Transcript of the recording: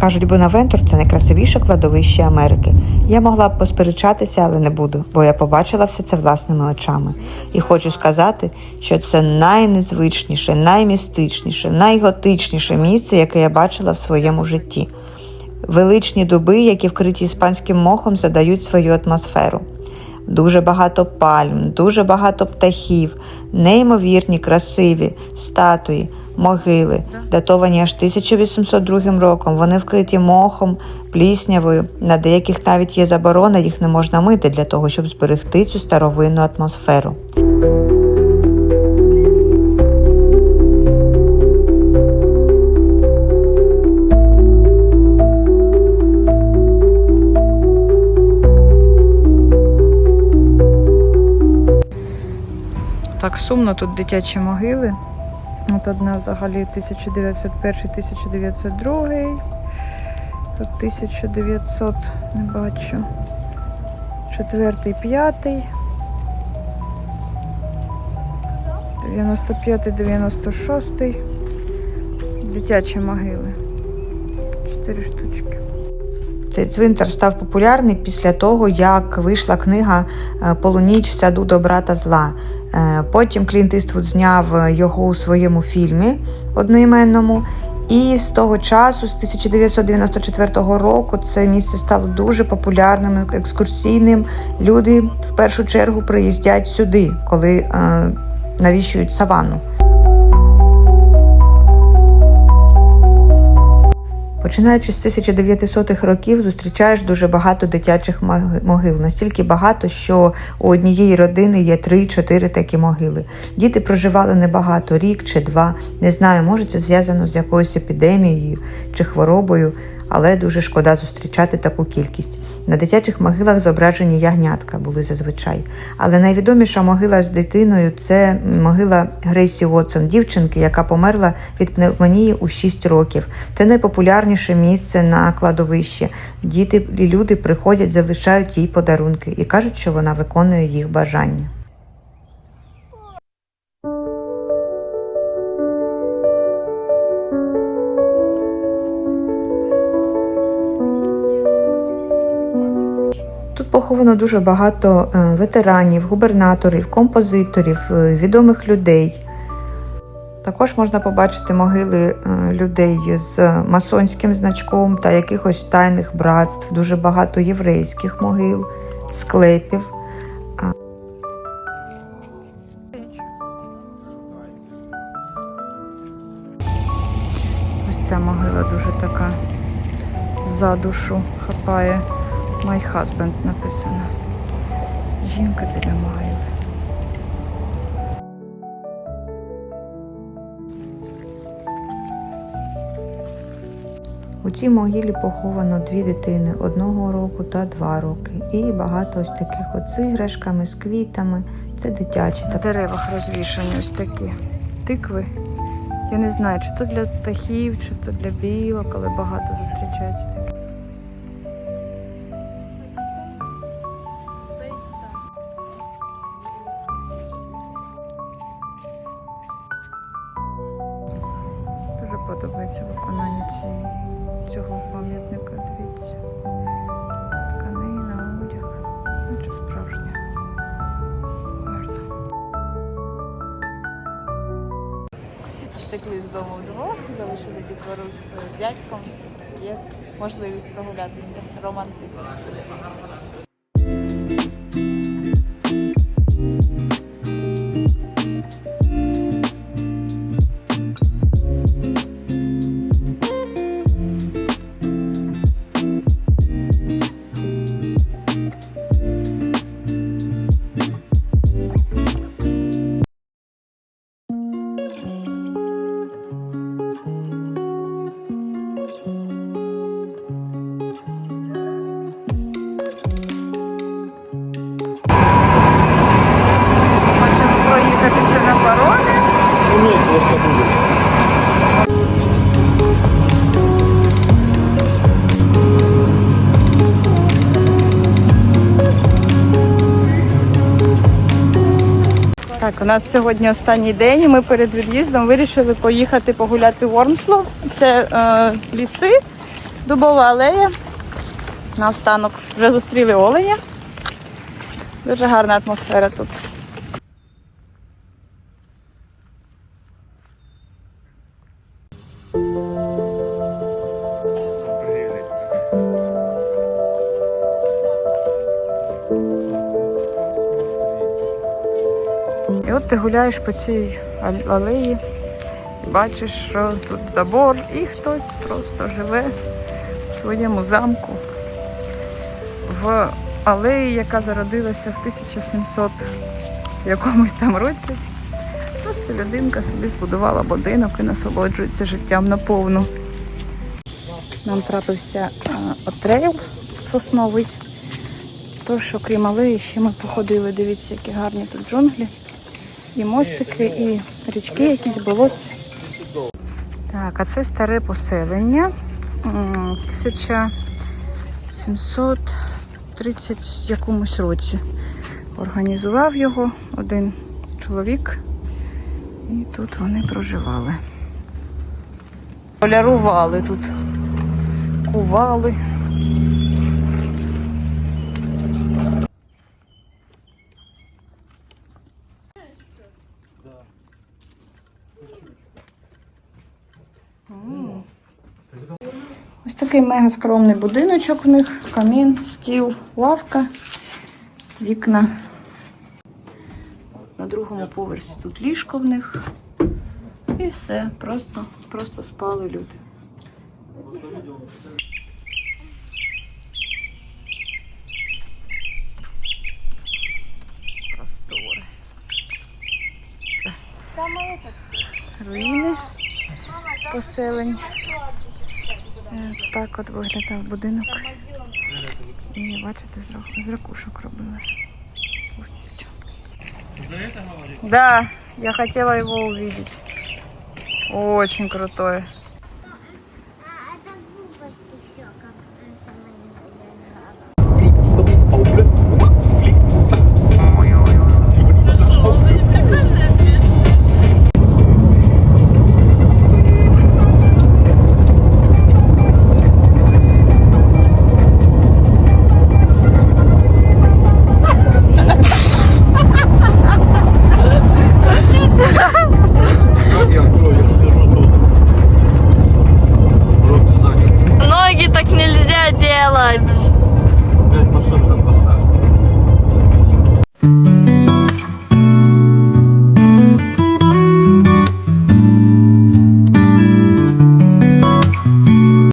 Кажуть, Бонавентур це найкрасивіше кладовище Америки. Я могла б посперечатися, але не буду, бо я побачила все це власними очами. І хочу сказати, що це найнезвичніше, наймістичніше, найготичніше місце, яке я бачила в своєму житті. Величні дуби, які вкриті іспанським мохом, задають свою атмосферу. Дуже багато пальм, дуже багато птахів, неймовірні, красиві статуї, могили, датовані аж 1802 роком. Вони вкриті мохом, пліснявою. На деяких навіть є заборона, їх не можна мити для того, щоб зберегти цю старовинну атмосферу. Так сумно тут дитячі могили. От одна взагалі 1901-1902. Тут 1900, не бачу. Четвертий, п'ятий. 95, 96. Дитячі могили. Чотири штучки. Цей цвинтар став популярний після того, як вийшла книга е, Полуніч в саду добра та зла. Е, Потім Клінт Іствуд зняв його у своєму фільмі одноіменному. І з того часу, з 1994 року, це місце стало дуже популярним, екскурсійним. Люди в першу чергу приїздять сюди, коли е, навіщують саванну. Починаючи з 1900-х років, зустрічаєш дуже багато дитячих могил. Настільки багато, що у однієї родини є 3-4 такі могили. Діти проживали небагато, рік чи два. Не знаю, може це зв'язано з якоюсь епідемією чи хворобою, але дуже шкода зустрічати таку кількість. На дитячих могилах зображені ягнятка були зазвичай. Але найвідоміша могила з дитиною це могила Грейсі Уотсон, дівчинки, яка померла від пневмонії у 6 років. Це найпопулярніше місце на кладовищі. Діти і люди приходять, залишають їй подарунки і кажуть, що вона виконує їх бажання. Поховано дуже багато е, ветеранів, губернаторів, композиторів, е, відомих людей. Також можна побачити могили е, людей з масонським значком та якихось тайних братств, дуже багато єврейських могил, склепів. Ось ця могила дуже така за душу хапає. My husband написано. Жінка біля могили. У цій могилі поховано дві дитини одного року та два роки. І багато ось таких от з іграшками, з квітами. Це дитячі. На деревах розвішані ось такі тикви. Я не знаю, чи то для птахів, чи то для білок, але багато зустрічається таке. Втекли з дому вдвох, залишили дітвору з дядьком. Є можливість прогулятися романтично. Просто буде. Так, у нас сьогодні останній день. і Ми перед від'їздом вирішили поїхати погуляти в Ормсло. Це е, ліси, Дубова алея. Наостанок вже зустріли оленя. Дуже гарна атмосфера тут. Ти гуляєш по цій алеї і бачиш, що тут забор, і хтось просто живе в своєму замку в алеї, яка зародилася в 1700 якомусь там році. Просто людинка собі збудувала будинок і насолоджується життям наповну. Нам трапився е, отрейл сосновий. Тож, окрім алеї, ще ми походили. Дивіться, які гарні тут джунглі. І мостики, і річки, якісь болотці. Так, а це старе поселення. М, 1730 якомусь році. Організував його один чоловік. І тут вони проживали. Полярували тут, кували. Такий мега скромний будиночок в них. Камін, стіл, лавка, вікна. На другому поверсі тут ліжко в них. І все. Просто, просто спали люди. Простори. Руїни поселень. Е, Так от виглядав будинок. І бачите, з, рак- з ракушок робили. Повністю. Да, я хотела его увидеть. Очень крутое. Я